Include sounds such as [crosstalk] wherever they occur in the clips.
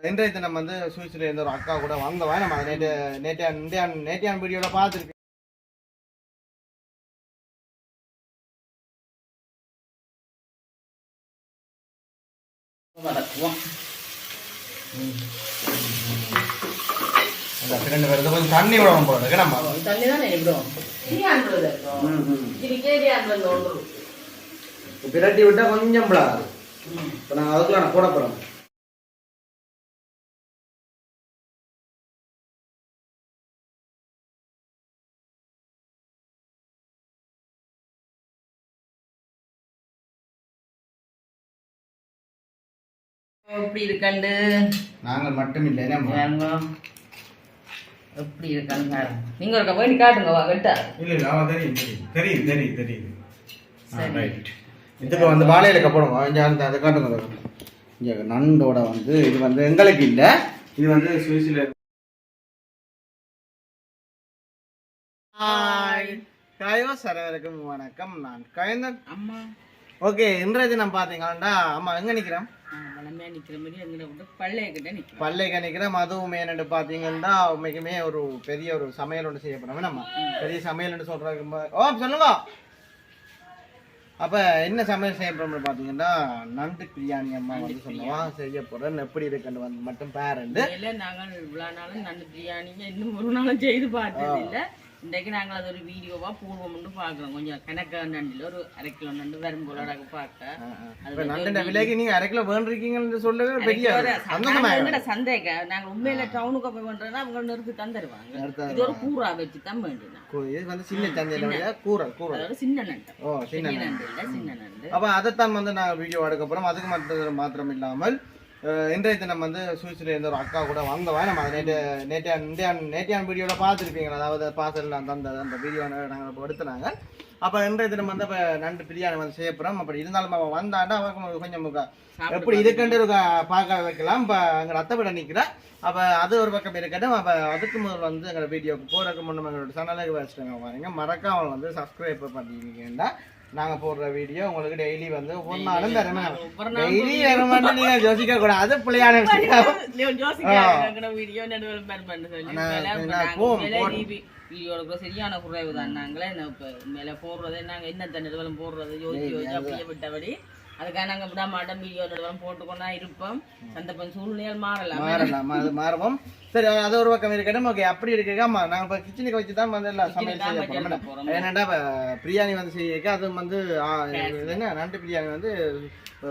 இன்றைய தினம் வந்து சுவிஸ்ல இருந்து ஒரு அக்கா கூட வந்தவன் நம்ம நேற்று நேற்றைய நேற்றைய நேற்றையான வீடியோவில் பேருக்கு கொஞ்சம் தண்ணி விடணும் போல இருக்கு நம்ம தண்ணி தானே பிரட்டி விட்டா கொஞ்சம் பிளாது இப்போ நாங்கள் அதுக்குள்ள நான் போட போகிறோம் எப்படி இருக்கண்டு? நாங்கள் மட்டும் இல்லை எப்படி இருக்கான்னு பாருங்க நீங்க இருக்க போய் காட்டுங்க வா கிட்ட இல்லை இல்லை அவன் தெரியும் தெரியும். தெரியுது தெரியுது தெரியுது சரி. ரைட் இதுக்கு வந்து வாழையில கப்படும் இங்கே அந்த அதை காட்டுங்க. இங்கே நண்டோட வந்து இது வந்து எங்களுக்கு இல்லை. இது வந்து சுவிஸில் ஹாய் சரவருக்கும் வணக்கம் நான் கயந்தன். அம்மா. ஓகே இன்றைய தினம் பார்த்தீங்கன்னா அம்மா எங்கே நிற்கிறேன் வளமையா நிக்கிற மாதிரி எங்களை விட்டு பள்ளைய கிட்ட நிக்கிறோம் பல்லைக்கு நிற்கிறேன் அதுவும் என்னென்னு பார்த்தீங்கன்னா உண்மைக்குமே ஒரு பெரிய ஒரு சமையல் ஒன்று செய்யப்படும் நம்ம பெரிய சமையல்னு சொல்கிறாங்க ஓ சொல்லுங்க. அப்போ என்ன சமையல் செய்யப்படும்னு பார்த்தீங்கன்னா நண்டு பிரியாணி அம்மா வந்து சொல்லுவான் செய்ய போகிறேன் எப்படி இருக்குன்னு வந்து மட்டும் பேரண்டு இல்ல நாங்கள் இவ்வளவு நாளும் நண்டு பிரியாணிங்க இன்னும் ஒரு நாளும் செய்து பார்த்தது இல்ல இன்றைக்கு நாங்கள் அது ஒரு வீடியோவா போடுவோம்னு பார்க்குறோம். கொஞ்சம் கணக்க நண்டில் ஒரு அரை கிலோ நண்டு வரும் போல பார்க்க நண்டு விலைக்கு நீங்கள் அரை கிலோ வேண்டிருக்கீங்கன்னு சொல்லவே பெரிய சந்தேக நாங்க உண்மையில டவுனுக்கு போய் பண்றதுன்னா அவங்க நிறுத்தி தந்துடுவாங்க நிறுத்தி இது ஒரு கூறா வச்சு தான் வேண்டினா இது வந்து சின்ன சந்தையில் கூரை கூரை அதாவது சின்ன நண்டு. ஓ சின்ன நண்டு. சின்ன நண்டு. அப்போ அதைத்தான் வந்து நான் வீடியோ எடுக்க போகிறோம் அதுக்கு மட்டும் மாத்திரம் இல்லாமல் இன்றைய தினம் வந்து சுவிஸ்ல இருந்து ஒரு அக்கா கூட வந்தவன் நம்ம அதை நேற்று நேற்றைய இந்தியான் நேற்றையான வீடியோவில் பார்த்துருப்பீங்க அதாவது பார்சல் தந்த அந்த வீடியோ நாங்கள் இப்போ எடுத்துனாங்க. அப்போ இன்றைய தினம் வந்து இப்போ நண்டு பிரியாணி வந்து செய்ய போகிறோம் அப்படி இருந்தாலும் அவன் வந்தாண்டா அவனுக்கு கொஞ்சம் எப்படி இதுக்கண்டு ஒரு க- பார்க்க வைக்கலாம். இப்போ அங்கே ரத்த விட நிற்கிறேன் அப்போ அது ஒரு பக்கம் இருக்கட்டும். அப்போ அதுக்கு முதல் வந்து எங்களோட வீடியோக்கு போகிறதுக்கு முன்னே எங்களோட சேனலுக்கு வச்சுட்டு பாருங்க. மறக்காம வந்து சப்ஸ்கிரைப் பண்ணிருக்கீங்கன்னா நாங்கள் போடுற வீடியோ உங்களுக்கு டெய்லி வந்து ஒரு நாளும் ஒவ்வொரு டெய்லி வர மாட்டேன் நீங்கள் யோசிக்க கூடாது பிள்ளையான [laughs] விஷயம். நாங்க வீடியோட சரியான குறைவு தான் நாங்களே மேலே போடுறதே நாங்கள் என்ன நடுவலம் போடுறது யோசிச்சு யோசிச்சு அப்படியே விட்டபடி அதுக்காக நாங்கள் விட மாட்டோம் வீடியோ போட்டுக்கொண்டா இருப்போம். சந்தர்ப்பம் சூழ்நிலையால் மாறலாம். மாறலாம் அது மாறுவோம். சரி அது ஒரு பக்கம் இருக்கட்டும். ஓகே அப்படி இருக்கு ஆமா நாங்கள் இப்போ கிச்சனுக்கு வச்சு தான் வந்து எல்லாம் சமையல் செய்ய போறோம். ஏன்னாண்டா இப்போ பிரியாணி வந்து செய்ய அது வந்து என்ன நண்டு பிரியாணி வந்து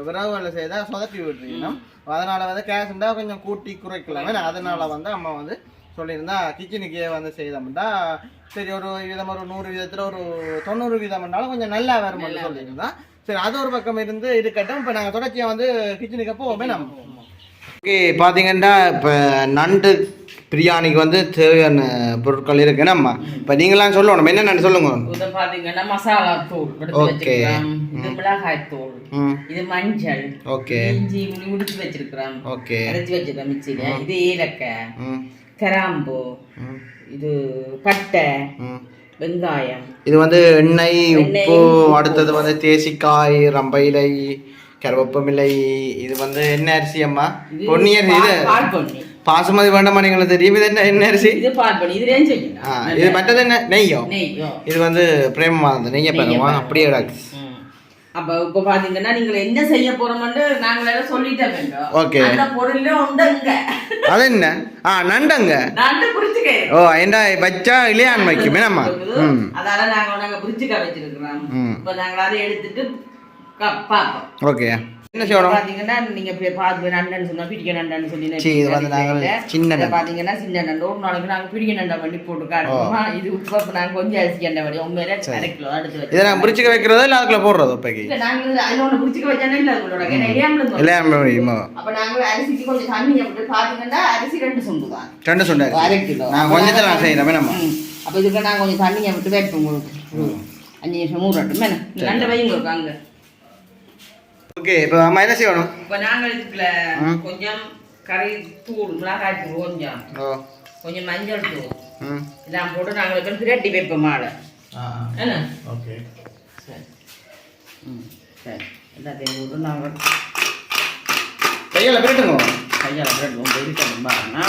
விரவுகளில் செய்தால் சொதப்பி விட்டுருக்கணும் அதனால வந்து கேஷ்ண்டா கொஞ்சம் கூட்டி குறைக்கலாம். அதனால வந்து அம்மா வந்து சொல்லியிருந்தா கிச்சனுக்கே வந்து செய்தோம்னா சரி ஒரு விதம் ஒரு நூறு விதத்தில் ஒரு தொண்ணூறு விதம்னாலும் கொஞ்சம் நல்லா வரும்னு சொல்லியிருந்தா. சரி அது ஒரு பக்கம் இருந்து இருக்கட்டும் இப்போ நாங்கள் தொடர்ச்சியாக வந்து கிச்சனுக்கு போவோமே நம்ம. ஓகே பார்த்தீங்கன்னா இப்போ நண்டு பிரியாணிக்கு வந்து தேவையான பொருட்கள் இருக்கு. நம்ம இப்போ நீங்களாம் சொல்லணும். என்னென்னு சொல்லுங்க? இதை பார்த்தீங்கன்னா மசாலா தூள் இது மிளகாய் தூள். இது மஞ்சள். ஓகே. இஞ்சி முடிச்சு வச்சிருக்கிறோம். ஓகே. அரைச்சி வச்சிருக்கோம் மிக்சியில. இது ஏலக்காய். ம். கிராம்பு இது பட்டை வெங்காயம். இது வந்து எண்ணெய் உப்பு அடுத்தது வந்து தேசிக்காய் ரம்ப இலை கருவேப்பமில்லை இது வந்து என்ன அரிசி அம்மா. பொன்னி அரிசி இது பாசுமதி வேண்டாமா நீங்களுக்கு தெரியும். இது என்ன என்ன அரிசி? இது பால் இது மற்றது என்ன நெய்யோ? இது வந்து பிரேமமானது. நெய்யை பாருங்க அப்படியே கிடக்கு அப்ப இப்ப பாத்தீங்கன்னா நீங்க என்ன செய்ய போறோம்னு நாங்க வேற சொல்லிட்டோம் ஓகே அந்த பொருள்ல உண்டுங்க. அது என்ன? ஆ நண்டங்க. நான் புரிச்சுக்க ஓ என்ன வச்சா இளையான் வைக்குமே நம்ம ம். அதால நாங்க நாங்க புரிச்சுக்க வச்சிருக்கிறோம். இப்ப நாங்க அதை எடுத்துட்டு ஓகே. என்ன செய்யணும் பாத்தீங்கன்னா நீங்க பாத்து நண்டன் சொன்னா பிடிக்க நண்டன் சொல்லி இது வந்து நாங்க சின்ன இதை பாத்தீங்கன்னா சின்ன நண்டு. ஒரு நாளைக்கு நாங்க பிடிக்க நண்டை பண்ணி போட்டு காட்டுவோமா இது உப்பு அப்ப நாங்க கொஞ்சம் அரிசி எண்ணெய் வடி உண்மையில அரை கிலோ எடுத்து வச்சு இதை நான் பிரிச்சுக்க வைக்கிறதா இல்லை அதுக்குள்ள போடுறதோ இப்போக்கி நாங்க அதுல ஒண்ணு பிடிச்சிக்க வச்சானே இல்ல அப்ப நாங்க அரிசிக்கு கொஞ்சம் தண்ணி விட்டு பாத்தீங்கன்னா அரிசி ரெண்டு சொண்டு தான். ரெண்டு சொன்னாரு அரை கிலோ. நான் கொஞ்சத்தில் நான். அப்ப இதுக்கு நான் கொஞ்சம் தண்ணியை விட்டு வைப்போம் உங்களுக்கு அஞ்சு நிமிஷம் ஊறட்டும். மேல நல்ல வைங்க இருக்கு அங்க. ஓகே இப்போ அம்மா என்ன செய்யணும்? இப்ப நாங்க இதுக்குள்ள கொஞ்சம் கறி தூள் மிளகாய் தூள் கொஞ்சம். கொஞ்சம் மஞ்சள் தூள். இதெல்லாம் போட்டு நாங்க வைக்கிற பிரட்டி வைப்போம் ஆ என்ன? ஓகே சரி. ம் சரி. எல்லாத்தையும் போட்டு நாங்கள் கையில் பிரட்டுங்க கையால் பிரெட் ரொம்ப இருக்கணும் பாருங்க.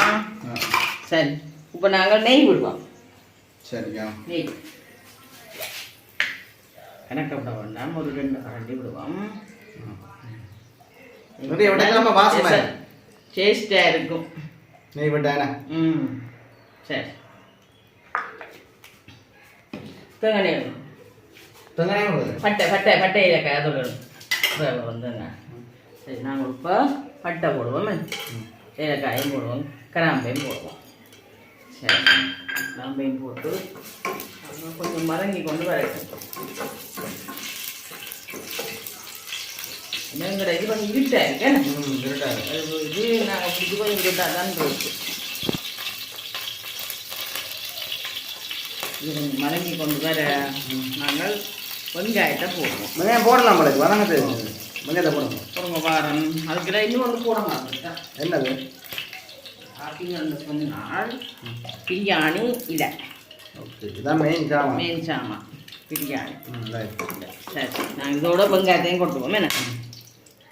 சரி. இப்போ நாங்கள் நெய் விடுவோம். சரியா நெய். கணக்க விட வேண்டாம். ஒரு ரெண்டு கரண்டி விடுவோம். சரி. தேங்காய் நெய் விடுவோம். தெங்காயம் கொடுக்குது பட்டை பட்டை பட்டை இலக்காய் அதோட வேலை வந்துங்க சரி நாங்கள் இப்போ பட்டை போடுவோம். ஏலக்காயும் போடுவோம். கிராம்பையும் போடுவோம். சரி. கிராம்பையும் போட்டு அப்புறம் கொஞ்சம் மறங்கி கொண்டு வரட்டும் எங்கட இது கொஞ்சம் இருட்டா இருக்கேன் இது நாங்கள் பிடிச்சி கொஞ்சம் இருட்டா தான் இருக்கு இது கொஞ்சம் மறங்கி கொண்டு வர நாங்கள் வெங்காயத்தை போடுவோம் வெங்காயம் போடலாம் உங்களுக்கு வதங்க வெங்காயத்தை போடுங்க பொருங்க வாரம் அதுக்கு இன்னும் வந்து போட மாட்டேன் என்னது பார்த்தீங்கன்னு சொன்னால் பிரியாணி இல்லை ஓகே இதான் மெயின் ஜாமான் மேல் சாமான் பிரியாணி சரி நான் இதோட வெங்காயத்தையும் கொட்டுவோம் என்ன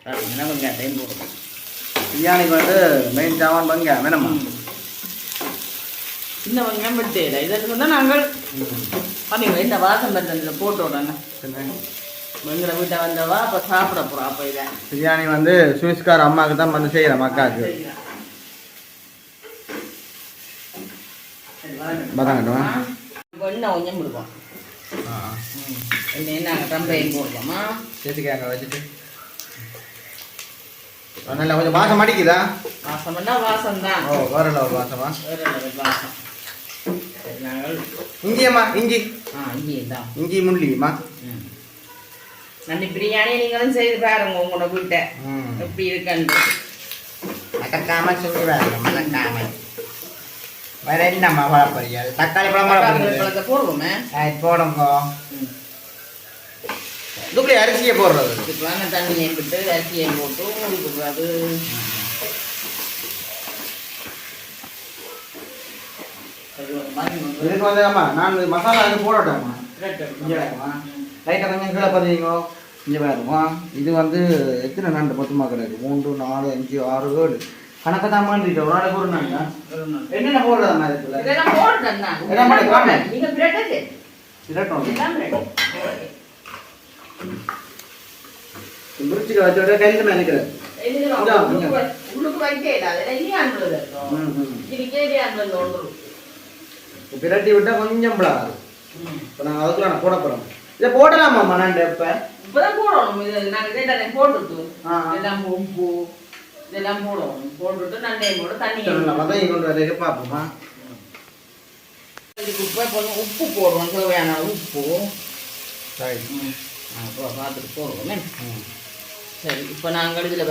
பார்த்தீங்கன்னா வெங்காயத்தையும் போடுவோம் பிரியாணிக்கு வந்து மெயின் ஜாமான் வெங்காயம் வேணுமா சின்ன வெங்காயம் வெட்டு இல்லை இதற்கு வந்து நாங்கள் பார்த்தீங்களா இந்த வாசம் வருது போட்டு விடணும் எங்களை வீட்டை வந்தவா அப்போ சாப்பிட போகிறோம் அப்போ இதை பிரியாணி வந்து சுவிஸ்கார் அம்மாவுக்கு தான் வந்து செய்கிறேன் அக்காவுக்கு பதாங்கட்டுமா எண்ணெய் கொஞ்சம் விடுவோம் எண்ணெய் நாங்கள் ரம்பையும் போடுவோமா? சேர்த்துக்காங்க வச்சுட்டு. நல்லா கொஞ்சம் வாசம் அடிக்குதா? வாசம்னா வாசம் தான் ஓ வேற ஒரு வாசமா? வாசம். இஞ்சியம்மா இஞ்சி. ஆ இங்கே தான் இஞ்சி முள்ளியம்மா ம். நன்றி பிரியாணி நீங்களும் செய்து பாருங்க உங்களோட வீட்டை. எப்படி இருக்குன்னு. சொல்லி வேற மட்டக்காம வேற என்னம்மா வளப்பறியல் தக்காளி பழம் போடுவோமே. போடுங்க. இதுக்குள்ளே அரிசியை போடுறது? தண்ணியை விட்டு அரிசியை போட்டு இதுக்கு வந்து ஆமா நான் மசாலா இது போடட்டாமா இங்கே லைட்டாக கொஞ்சம் கீழே பதிங்க இங்கே பாருமா இது வந்து எத்தனை நண்டு பத்துமா கிடக்கு? மூன்று நாலு அஞ்சு ஆறு ஏழு. கணக்கு தான் மாண்டிட்டு ஒரு நாளைக்கு ஒரு நண்டா என்னென்ன போடுறதாம்மா இதுக்குள்ள? இதெல்லாம் போடுறேன் நான். இதெல்லாம் போடு, வாங்க. நீங்க பிரெட் அது. இரட்டும் எல்லாம் bread. மிருச்சிக்கு வச்சோட கையில் நினைக்கிறேன். பிரட்டி விட்டால் கொஞ்சம் பிளாது. இப்போ நாங்கள் அதுக்குள்ள நான் போட போகிறோம் இதை போடலாமா நண்டு இப்போ இப்பதான் போடணும் இது நாங்க இதெல்லாம் போட்டுட்டு ஆ. இதெல்லாம் உப்பு இதெல்லாம் போடணும் போட்டுட்டு நண்டையும் போட்டு தண்ணி நம்ம தான் கொண்டு வர பார்ப்போமா உப்பு போடுவோம் தேவையான உப்பு சரி அப்போ பார்த்துட்டு போடுவோமே சரி இப்போ நாங்கள் இதில்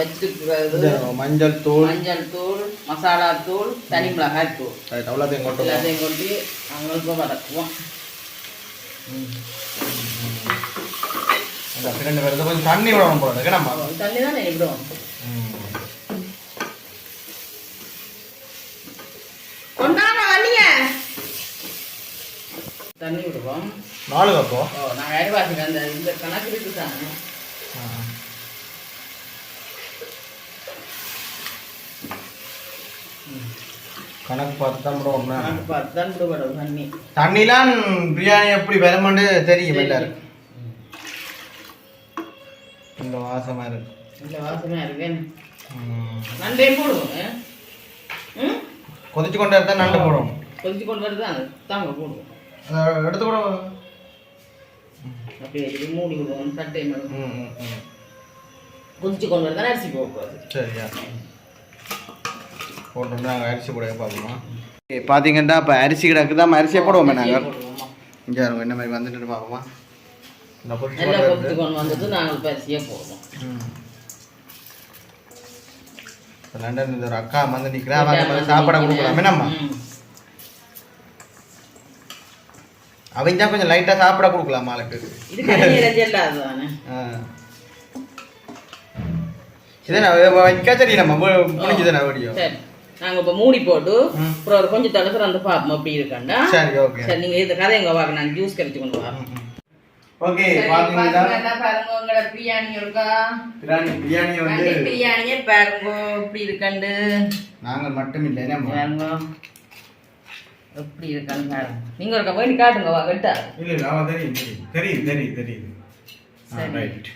இந்த மஞ்சள் தூள். மஞ்சள் தூள் மசாலா தூள் தனி மிளகாய் தூள். அவ்வளோத்தையும் கொட்டுவோம் எல்லாத்தையும் நாங்கள் இப்போ வதக்குவோம். அந்த ரெண்டு பேருக்கு கொஞ்சம் தண்ணி விடணும் போல தண்ணி தான் நினைக்கிறோம் விடுவோம் நாலு கப்போ ஓ நாங்கள் அடிவாசிக்கு அந்த இந்த கணக்கு இருக்குதாங்க கணக்கு பார்த்து தான் விடுவோம் கணக்கு பார்த்து தான் விடுபடும் தண்ணி. தண்ணிலாம் பிரியாணி எப்படி வருமானு தெரியும் எல்லாருக்கும். இந்த வாசமா இருக்கு. இந்த வாசமாக இருக்கேன் ம். நண்டையும் போடுவோங்க ம்? கொதிச்சு கொண்டு இருந்தா நண்டு போடும் கொதிச்சு கொண்டு வருது அது. தாங்க போடுவோம். அதை எடுத்து கூட. அப்படியே வச்சுட்டு மூடி விடுவோம் சட்டை மேலே ம் ம் ம். கொதிச்சு கொண்டு வருதான் அரிசி போகக்கூடாது சரியா. போட்டு நாங்கள் அரிசி போட பார்ப்போமா. பார்த்தீங்கன்னா இப்போ அரிசி கிடக்கு தான் அரிசியை போடுவோமே நாங்கள். இங்கே இருங்க, என்ன மாதிரி வந்துட்டு பார்ப்போமா. லண்டன் இந்த ஒரு அக்கா வந்து நிற்கிறா அவங்க வந்து சாப்பாடை கொடுக்கலாமே. நம்ம ம். அவங்க தான் கொஞ்சம் லைட்டாக சாப்பிட கொடுக்கலாம் ஆளுக்கு. இது கடையில் இல்லாது தானே ஆ. இதே நான் வைக்க சரி நம்ம முடிஞ்சதுண்ணா வீடியோ? சரி. நாங்கள் இப்போ மூடி போட்டு. அப்புறம் ஒரு கொஞ்சம் தடுத்து வந்து பார்ப்போம் அப்படி இருக்காண்டா? சரி ஓகே. சரி நீங்கள் இந்த கதை எங்கே வாங்க நான் ஜூஸ் கரைச்சி கொண்டு வரேன் ஓகே பாத்தீங்கன்னா பாருங்க உங்களோட பிரியாணி இருக்கா? பிரியாணி பிரியாணி வந்து பிரியாணியே பாருங்க எப்படி இருக்கண்டு. நாங்கள் மட்டும் இல்லை பாருங்க எப்படி இருக்கான்னு பாருங்க நீங்க இருக்க போய் காட்டுங்க வா வெட்டா. இல்ல இல்ல அவன் தெரியும் தெரியும். தெரியும் தெரியும். ரைட்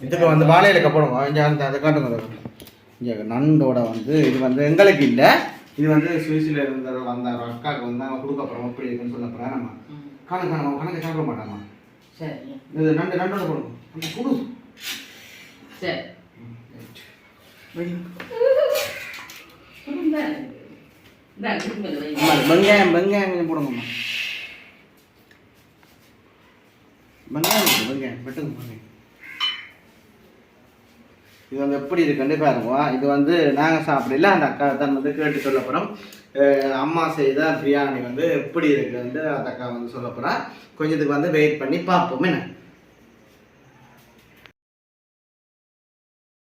இதுக்கு வந்து வாழையில கப்படுங்க இங்கே அந்த அதை காட்டுங்க. இங்கே நண்டோட வந்து இது வந்து எங்களுக்கு இல்லை. இது வந்து சுவிஸில் இருந்த வந்த அக்காவுக்கு வந்து அவன் கொடுக்க போகிறோம் எப்படி இருக்குன்னு சொல்ல நம்ம. கணக்கு கணக்கு கணக்கு சாப்பிட மாட்டாமா? சரி. இது நண்டு நண்டோட கொடுங்க அந்த கொடு. சரி இந்தாங்க, திரும்ப வைங்க. அம்மா, வெங்காயம் வெங்காயம் கொஞ்சம் போடுங்கம்மா. வெங்காயம் வெங்காயம். வெட்டுங்க வெங்காயம். இது வந்து எப்படி இருக்கு கண்டிப்பாக இருக்கும் இது வந்து நாங்கள் சாப்பிடல. அந்த அக்கா தான் வந்து கேட்டு சொல்ல போகிறோம் அம்மா செய்த பிரியாணி வந்து எப்படி இருக்குன்னு அந்த அக்கா வந்து சொல்ல போகிறா கொஞ்சத்துக்கு வந்து வெயிட் பண்ணி பார்ப்போம். என்ன?